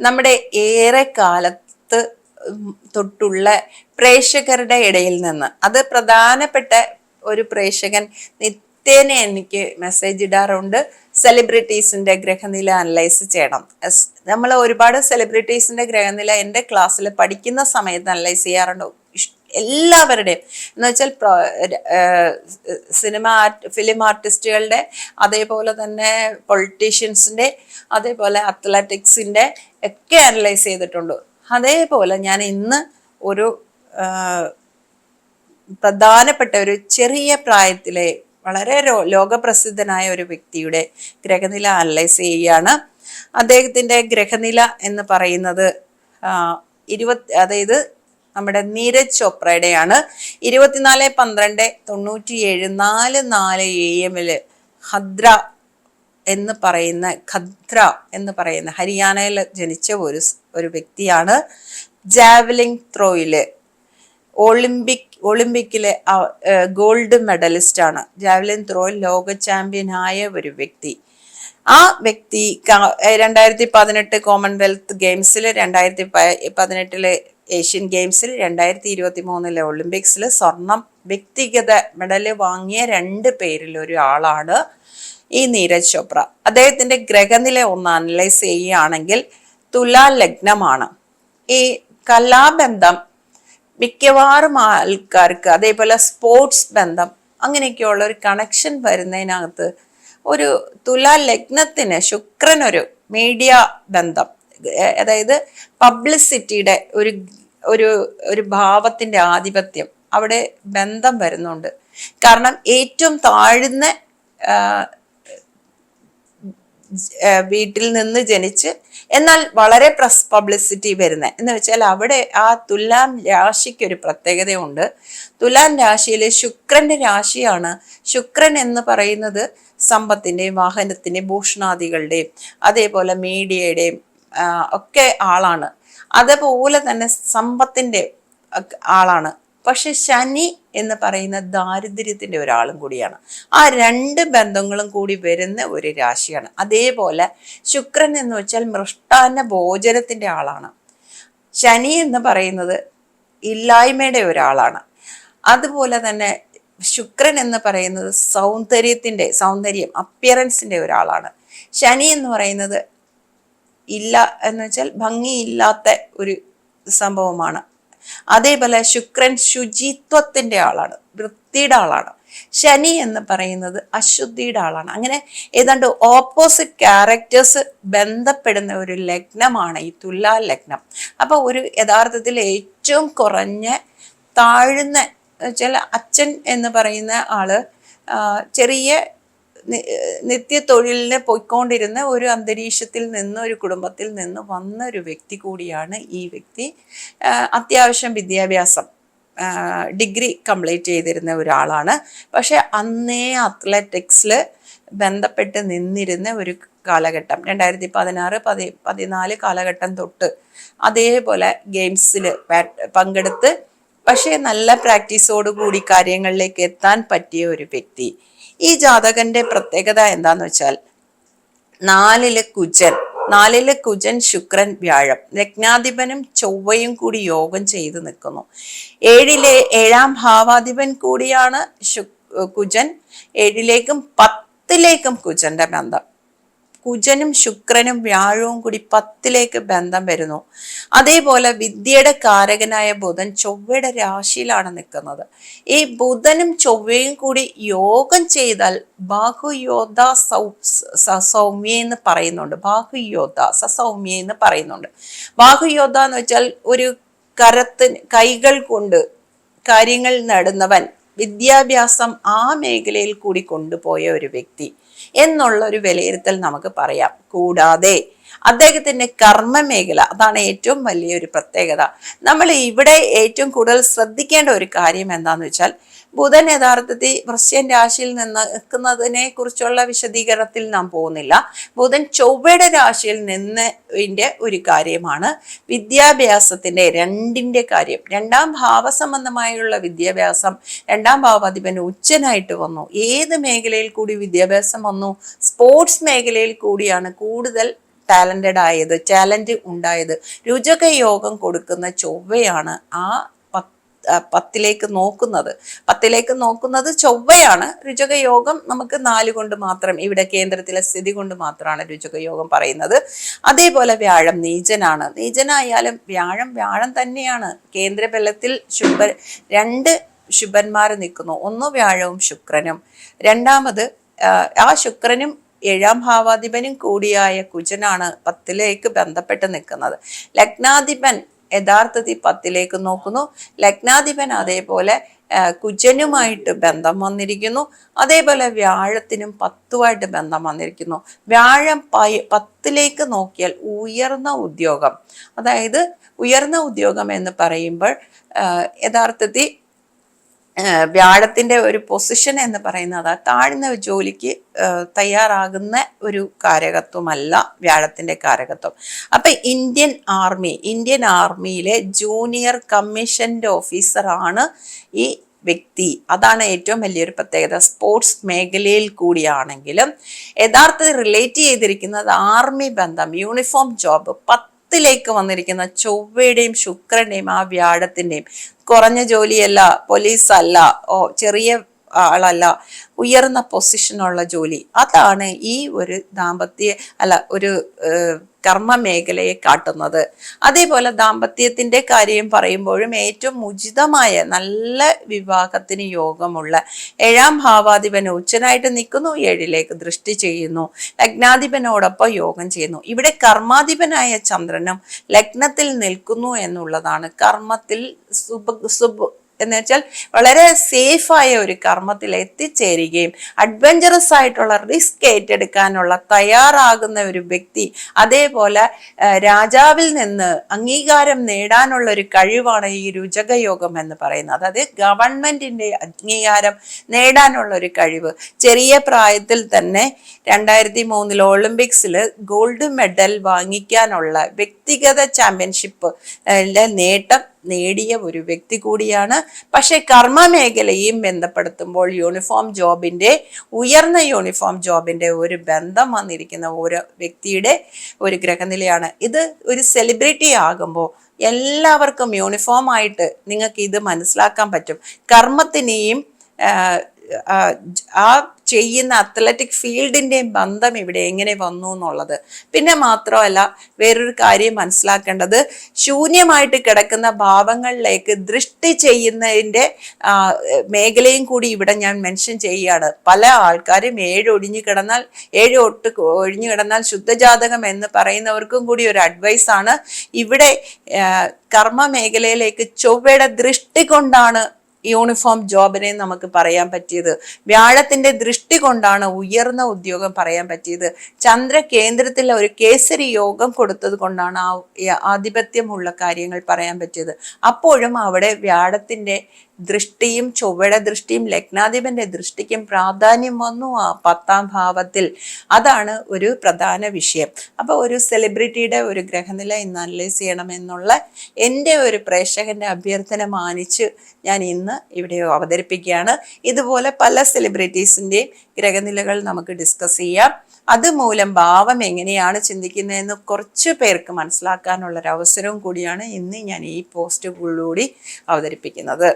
നമ്മുടെ ഏറെ കാലത്ത് തൊട്ടുള്ള പ്രേക്ഷകരുടെ ഇടയിൽ നിന്ന്. അത് പ്രധാനപ്പെട്ട ഒരു പ്രേക്ഷകൻ നിത്യേന എനിക്ക് മെസ്സേജ് ഇടാറുണ്ട്. സെലിബ്രിറ്റീസിന്റെ ഗ്രഹനില അനലൈസ് ചെയ്യണം. നമ്മൾ ഒരുപാട് സെലിബ്രിറ്റീസിന്റെ ഗ്രഹനില എന്റെ ക്ലാസ്സിൽ പഠിക്കുന്ന സമയത്ത് അനലൈസ് ചെയ്യാറുണ്ട്. എല്ലാവരുടെയും. എന്ന് വെച്ചാൽ സിനിമ ഫിലിം ആർട്ടിസ്റ്റുകളുടെ അതേപോലെ തന്നെ പൊളിറ്റീഷ്യൻസിന്റെ അതേപോലെ അത്ലറ്റിക്സിന്റെ ഒക്കെ അനലൈസ് ചെയ്തിട്ടുണ്ട്. അതേപോലെ ഞാൻ ഇന്ന് ഒരു പ്രധാനപ്പെട്ട ഒരു ചെറിയ പ്രായത്തിലെ വളരെ ലോകപ്രസിദ്ധനായ ഒരു വ്യക്തിയുടെ ഗ്രഹനില അനലൈസ് ചെയ്യുകയാണ്. അദ്ദേഹത്തിന്റെ ഗ്രഹനില എന്ന് പറയുന്നത് ഇരുപത്തി അതായത് നമ്മുടെ നീരജ് ചോപ്രയുടെയാണ്. ഇരുപത്തിനാല് പന്ത്രണ്ട് തൊണ്ണൂറ്റിയേഴ് നാല് നാല് എ എമ്മിൽ ഹദ്ര എന്ന് പറയുന്ന ഖദ്ര എന്ന് പറയുന്ന ഹരിയാനയിൽ ജനിച്ച ഒരു ഒരു വ്യക്തിയാണ്. ജാവലിംഗ് ത്രോയിൽ ഒളിമ്പിക് ഒളിമ്പിക്കിലെ ഗോൾഡ് മെഡലിസ്റ്റ് ആണ് ജാവലിൻ ത്രോയിൽ ലോക ചാമ്പ്യനായ ഒരു വ്യക്തി. ആ വ്യക്തി രണ്ടായിരത്തി പതിനെട്ട് കോമൺവെൽത്ത് ഗെയിംസിൽ രണ്ടായിരത്തി പതിനെട്ടിലെ ഏഷ്യൻ ഗെയിംസിൽ രണ്ടായിരത്തി ഇരുപത്തി മൂന്നിലെ ഒളിമ്പിക്സിൽ സ്വർണം വ്യക്തിഗത മെഡൽ വാങ്ങിയ രണ്ട് പേരിൽ ഒരാളാണ് ഈ നീരജ് ചോപ്ര. അദ്ദേഹത്തിന്റെ ഗ്രഹനില ഒന്ന് അനലൈസ് ചെയ്യുകയാണെങ്കിൽ തുലാ ലഗ്നമാണ്. ഈ കലാബന്ധം മിക്കവാറും ആൾക്കാർക്ക് അതേപോലെ സ്പോർട്സ് ബന്ധം അങ്ങനെയൊക്കെയുള്ള ഒരു കണക്ഷൻ വരുന്നതിനകത്ത് ഒരു തുലാ ലഗ്നത്തിന് ശുക്രനൊരു മീഡിയ ബന്ധം അതായത് പബ്ലിസിറ്റിയുടെ ഒരു ഒരു ഒരു ഭാവത്തിന്റെ ആധിപത്യം അവിടെ ബന്ധം വരുന്നുണ്ട്. കാരണം ഏറ്റവും താഴ്ന്ന വീട്ടിൽ നിന്ന് ജനിച്ച് എന്നാൽ വളരെ പ്രസ് പബ്ലിസിറ്റി വരുന്ന എന്ന് വെച്ചാൽ അവിടെ ആ തുലാം രാശിക്ക് ഒരു പ്രത്യേകതയുണ്ട്. തുലാം രാശിയിൽ ശുക്രന്റെ രാശിയാണ്. ശുക്രൻ എന്ന് പറയുന്നത് സമ്പത്തിന്റെയും വാഹനത്തിന്റെയും ഭൂഷണാദികളുടെയും അതേപോലെ മീഡിയയുടെയും ഒക്കെ ആളാണ്. അതേപോലെ തന്നെ സമ്പത്തിന്റെ ആളാണ്. പക്ഷെ ശനി എന്ന് പറയുന്ന ദാരിദ്ര്യത്തിന്റെ ഒരാളും കൂടിയാണ്. ആ രണ്ട് ബന്ധങ്ങളും കൂടി വരുന്ന ഒരു രാശിയാണ്. അതേപോലെ ശുക്രൻ എന്ന് വെച്ചാൽ മൃഷ്ടാന്ന ഭോജനത്തിന്റെ ആളാണ്. ശനി എന്ന് പറയുന്നത് ഇല്ലായ്മയുടെ ഒരാളാണ്. അതുപോലെ തന്നെ ശുക്രൻ എന്ന് പറയുന്നത് സൗന്ദര്യത്തിന്റെ സൗന്ദര്യം അപ്പിയറൻസിന്റെ ഒരാളാണ്. ശനി എന്ന് പറയുന്നത് ഇല്ല എന്ന് വെച്ചാൽ ഭംഗിയില്ലാത്ത ഒരു സംഭവമാണ്. അതേപോലെ ശുക്രൻ ശുചിത്വത്തിന്റെ ആളാണ് വൃത്തിയുടെ ആളാണ്. ശനി എന്ന് പറയുന്നത് അശുദ്ധിയുടെ ആളാണ്. അങ്ങനെ ഏതാണ്ട് ഓപ്പോസിറ്റ് ക്യാരക്ടേഴ്സ് ബന്ധപ്പെടുന്ന ഒരു ലഗ്നമാണ് ഈ തുലാ ലഗ്നം. അപ്പൊ ഒരു യഥാർത്ഥത്തിൽ ഏറ്റവും കുറഞ്ഞ താഴ്ന്ന ചില അച്ഛൻ എന്ന് പറയുന്ന ആൾ ചെറിയ നി- നിത്യ തൊഴിലിന് പോയിക്കൊണ്ടിരുന്ന ഒരു അന്തരീക്ഷത്തിൽ നിന്ന് ഒരു കുടുംബത്തിൽ നിന്ന് വന്ന ഒരു വ്യക്തി കൂടിയാണ് ഈ വ്യക്തി. അത്യാവശ്യം വിദ്യാഭ്യാസം ഡിഗ്രി കംപ്ലീറ്റ് ചെയ്തിരുന്ന ഒരാളാണ്. പക്ഷെ അന്നേ അത്ലറ്റിക്സിൽ ബന്ധപ്പെട്ട് നിന്നിരുന്ന ഒരു കാലഘട്ടം രണ്ടായിരത്തി പതിനാറ് പതി പതിനാല് കാലഘട്ടം തൊട്ട് അതേപോലെ ഗെയിംസിൽ പങ്കെടുത്ത് പക്ഷേ നല്ല പ്രാക്ടീസോട് കൂടി കാര്യങ്ങളിലേക്ക് എത്താൻ പറ്റിയ ഒരു വ്യക്തി. ഈ ജാതകന്റെ പ്രത്യേകത എന്താന്ന് വെച്ചാൽ നാലിൽ കുജൻ നാലിൽ കുജൻ ശുക്രൻ വ്യാഴം ലഗ്നാധിപനും ചൊവ്വയും കൂടി യോഗം ചെയ്ത് നിൽക്കുന്നു. ഏഴിലെ ഏഴാം ഭാവാധിപൻ കൂടിയാണ് ശു കുജൻ ഏഴിലേക്കും പത്തിലേക്കും കുജന്റെ ബന്ധം. കുജനും ശുക്രനും വ്യാഴവും കൂടി പത്തിലേക്ക് ബന്ധം വരുന്നു. അതേപോലെ വിദ്യയുടെ കാരകനായ ബുധൻ ചൊവ്വയുടെ രാശിയിലാണ് നിൽക്കുന്നത്. ഈ ബുധനും ചൊവ്വയും കൂടി യോഗം ചെയ്താൽ ബാഹുയോധ സൗ സൗമ്യ എന്ന് പറയുന്നുണ്ട്. ബാഹുയോധ സസൗമ്യ എന്ന് പറയുന്നുണ്ട്. ബാഹുയോധ എന്ന് വെച്ചാൽ ഒരു കരത്തിന് കൈകൾ കൊണ്ട് കാര്യങ്ങൾ നേടുന്നവൻ. വിദ്യാഭ്യാസം ആ മേഖലയിൽ കൂടി കൊണ്ടുപോയ ഒരു വ്യക്തി. എന്നുള്ള ഒരു വിലയിരുത്തൽ നമുക്ക് പറയാം. കൂടാതെ അദ്ദേഹത്തിന്റെ കർമ്മ മേഖല അതാണ് ഏറ്റവും വലിയൊരു പ്രത്യേകത. നമ്മൾ ഇവിടെ ഏറ്റവും കൂടുതൽ ശ്രദ്ധിക്കേണ്ട ഒരു കാര്യം എന്താന്ന് വെച്ചാൽ ബുധൻ യഥാർത്ഥത്തിൽ വൃശ്യൻ രാശിയിൽ നിന്ന് നിൽക്കുന്നതിനെ കുറിച്ചുള്ള വിശദീകരണത്തിൽ നാം പോകുന്നില്ല. ബുധൻ ചൊവ്വയുടെ രാശിയിൽ നിന്നതിന്റെ ഒരു കാര്യമാണ് വിദ്യാഭ്യാസത്തിന്റെ രണ്ടിന്റെ കാര്യം. രണ്ടാം ഭാവസംബന്ധമായുള്ള വിദ്യാഭ്യാസം രണ്ടാം ഭാവാധിപൻ ഉച്ചനായിട്ട് വന്നു. ഏത് മേഖലയിൽ കൂടി വിദ്യാഭ്യാസം വന്നു? സ്പോർട്സ് മേഖലയിൽ കൂടിയാണ് കൂടുതൽ ടാലന്റഡ് ആയത് ടാലന്റ് ഉണ്ടായത് രുചക യോഗം കൊടുക്കുന്ന ചൊവ്വയാണ് ആ പത്ത് ആ, പത്തിലേക്ക് നോക്കുന്നത്. പത്തിലേക്ക് നോക്കുന്നത് ചൊവ്വയാണ്. രുചക യോഗം നമുക്ക് നാല് കൊണ്ട് മാത്രം ഇവിടെ കേന്ദ്രത്തിലെ സ്ഥിതി കൊണ്ട് മാത്രമാണ് രുചക യോഗം പറയുന്നത്. അതേപോലെ വ്യാഴം നീചനാണ്. നീചനായാലും വ്യാഴം വ്യാഴം തന്നെയാണ്. കേന്ദ്രബലത്തിൽ ശുഭ രണ്ട് ശുഭന്മാർ നിൽക്കുന്നു. ഒന്ന് വ്യാഴവും ശുക്രനും. രണ്ടാമത് ആ ശുക്രനും ഏഴാം ഭാവാധിപനും കൂടിയായ കുജനാണ് പത്തിലേക്ക് ബന്ധപ്പെട്ട് നിൽക്കുന്നത്. ലഗ്നാധിപൻ യഥാർത്ഥത്തിൽ പത്തിലേക്ക് നോക്കുന്നു. ലഗ്നാധിപൻ അതേപോലെ കുജനുമായിട്ട് ബന്ധം വന്നിരിക്കുന്നു. അതേപോലെ വ്യാഴത്തിനും പത്തുമായിട്ട് ബന്ധം വന്നിരിക്കുന്നു. വ്യാഴം പയ പത്തിലേക്ക് നോക്കിയാൽ ഉയർന്ന ഉദ്യോഗം. അതായത് ഉയർന്ന ഉദ്യോഗം എന്ന് പറയുമ്പോൾ യഥാർത്ഥത്തിൽ ഏഹ് വ്യാഴത്തിന്റെ ഒരു പൊസിഷൻ എന്ന് പറയുന്നത് താഴ്ന്ന ജോലിക്ക് തയ്യാറാകുന്ന ഒരു കാരകത്വമല്ല വ്യാഴത്തിന്റെ കാരകത്വം. അപ്പൊ ഇന്ത്യൻ ആർമി ഇന്ത്യൻ ആർമിയിലെ ജൂനിയർ കമ്മീഷൻഡ് ഓഫീസറാണ് ഈ വ്യക്തി. അതാണ് ഏറ്റവും വലിയൊരു പ്രത്യേകത. സ്പോർട്സ് മേഖലയിൽ കൂടിയാണെങ്കിലും യഥാർത്ഥത്തിൽ റിലേറ്റ് ചെയ്തിരിക്കുന്നത് ആർമി ബന്ധം യൂണിഫോം ജോബ് പത്തിലേക്ക് വന്നിരിക്കുന്ന ചൊവ്വയുടെയും ശുക്രന്റെയും ആ വ്യാഴത്തിന്റെയും. കുറഞ്ഞ ജോലിയല്ല പോലീസ് അല്ല ഓ ചെറിയ ആളല്ല ഉയർന്ന പൊസിഷനുള്ള ജോലി. അതാണ് ഈ ഒരു ദാമ്പത്യ അല്ല ഒരു കർമ്മ മേഖലയെ കാട്ടുന്നത്. അതേപോലെ ദാമ്പത്യത്തിന്റെ കാര്യം പറയുമ്പോഴും ഏറ്റവും ഉചിതമായ നല്ല വിവാഹത്തിന് യോഗമുള്ള ഏഴാം ഭാവാധിപൻ ഉച്ചനായിട്ട് നിൽക്കുന്നു ഏഴിലേക്ക് ദൃഷ്ടി ചെയ്യുന്നു ലഗ്നാധിപനോടൊപ്പം യോഗം ചെയ്യുന്നു. ഇവിടെ കർമാധിപനായ ചന്ദ്രനും ലഗ്നത്തിൽ നിൽക്കുന്നു എന്നുള്ളതാണ് കർമ്മത്തിൽ സുബ സുബ് എന്ന് വെച്ചാൽ വളരെ സേഫായ ഒരു കർമ്മത്തിൽ എത്തിച്ചേരുകയും അഡ്വഞ്ചറസ് ആയിട്ടുള്ള റിസ്ക് ഏറ്റെടുക്കാനുള്ള തയ്യാറാകുന്ന ഒരു വ്യക്തി അതേപോലെ രാജാവിൽ നിന്ന് അംഗീകാരം നേടാനുള്ള ഒരു കഴിവാണ് ഈ രുചകയോഗം എന്ന് പറയുന്നത്. അതായത് ഗവൺമെന്റിന്റെ അംഗീകാരം നേടാനുള്ള ഒരു കഴിവ്. ചെറിയ പ്രായത്തിൽ തന്നെ രണ്ടായിരത്തി മൂന്നിൽ ഒളിമ്പിക്സിൽ ഗോൾഡ് മെഡൽ വാങ്ങിക്കാനുള്ള വ്യക്തിഗത ചാമ്പ്യൻഷിപ്പ് നേട്ടം നേടിയ ഒരു വ്യക്തി കൂടിയാണ്. പക്ഷെ കർമ്മ മേഖലയും ബന്ധപ്പെടുത്തുമ്പോൾ യൂണിഫോം ജോബിന്റെ ഉയർന്ന യൂണിഫോം ജോബിന്റെ ഒരു ബന്ധം വന്നിരിക്കുന്ന ഒരു വ്യക്തിയുടെ ഒരു ഗ്രഹനിലയാണ്. ഇത് ഒരു സെലിബ്രിറ്റി ആകുമ്പോൾ എല്ലാവർക്കും യൂണിഫോം ആയിട്ട് നിങ്ങൾക്ക് ഇത് മനസ്സിലാക്കാൻ പറ്റും. കർമ്മത്തിനെയും ആ ചെയ്യുന്ന അത്ലറ്റിക് ഫീൽഡിന്റെയും ബന്ധം ഇവിടെ എങ്ങനെ വന്നു എന്നുള്ളത്. പിന്നെ മാത്രമല്ല വേറൊരു കാര്യം മനസ്സിലാക്കേണ്ടത് ശൂന്യമായിട്ട് കിടക്കുന്ന ഭാവങ്ങളിലേക്ക് ദൃഷ്ടി ചെയ്യുന്നതിന്റെ മേഖലയും കൂടി ഇവിടെ ഞാൻ മെൻഷൻ ചെയ്യുകയാണ്. പല ആൾക്കാരും ഏഴ് കിടന്നാൽ ഏഴ് ഒട്ട് ഒഴിഞ്ഞു കിടന്നാൽ ശുദ്ധജാതകം എന്ന് പറയുന്നവർക്കും കൂടി ഒരു അഡ്വൈസാണ് ഇവിടെ കർമ്മ മേഖലയിലേക്ക് ചൊവ്വയുടെ ദൃഷ്ടി കൊണ്ടാണ് യൂണിഫോം ജോബിനെ നമുക്ക് പറയാൻ പറ്റിയത്. വ്യാഴത്തിന്റെ ദൃഷ്ടി കൊണ്ടാണ് ഉയർന്ന ഉദ്യോഗം പറയാൻ പറ്റിയത്. ചന്ദ്ര കേന്ദ്രത്തിൽ ഒരു കേസരി യോഗം കൊടുത്തത് കൊണ്ടാണ് ആ ആധിപത്യമുള്ള കാര്യങ്ങൾ പറയാൻ പറ്റിയത്. അപ്പോഴും അവിടെ വ്യാഴത്തിന്റെ ദൃഷ്ടിയും ചൊവ്വയുടെ ദൃഷ്ടിയും ലഗ്നാധിപന്റെ ദൃഷ്ടിക്കും പ്രാധാന്യം വന്നു ആ പത്താം ഭാവത്തിൽ. അതാണ് ഒരു പ്രധാന വിഷയം. അപ്പൊ ഒരു സെലിബ്രിറ്റിയുടെ ഒരു ഗ്രഹനില ഇന്ന് അനലൈസ് ചെയ്യണമെന്നുള്ള എന്റെ ഒരു പ്രേക്ഷകന്റെ അഭ്യർത്ഥന മാനിച്ച് ഞാൻ ഇന്ന് ഇവിടെ അവതരിപ്പിക്കുകയാണ്. ഇതുപോലെ പല സെലിബ്രിറ്റീസിന്റെയും ഗ്രഹനിലകൾ നമുക്ക് ഡിസ്കസ് ചെയ്യാം. അതുമൂലം ഭാവം എങ്ങനെയാണ് ചിന്തിക്കുന്നതെന്ന് കുറച്ച് പേർക്ക് മനസ്സിലാക്കാനുള്ള ഒരു അവസരവും കൂടിയാണ് ഇന്ന് ഞാൻ ഈ പോസ്റ്റുകളിലൂടെ അവതരിപ്പിക്കുന്നത്.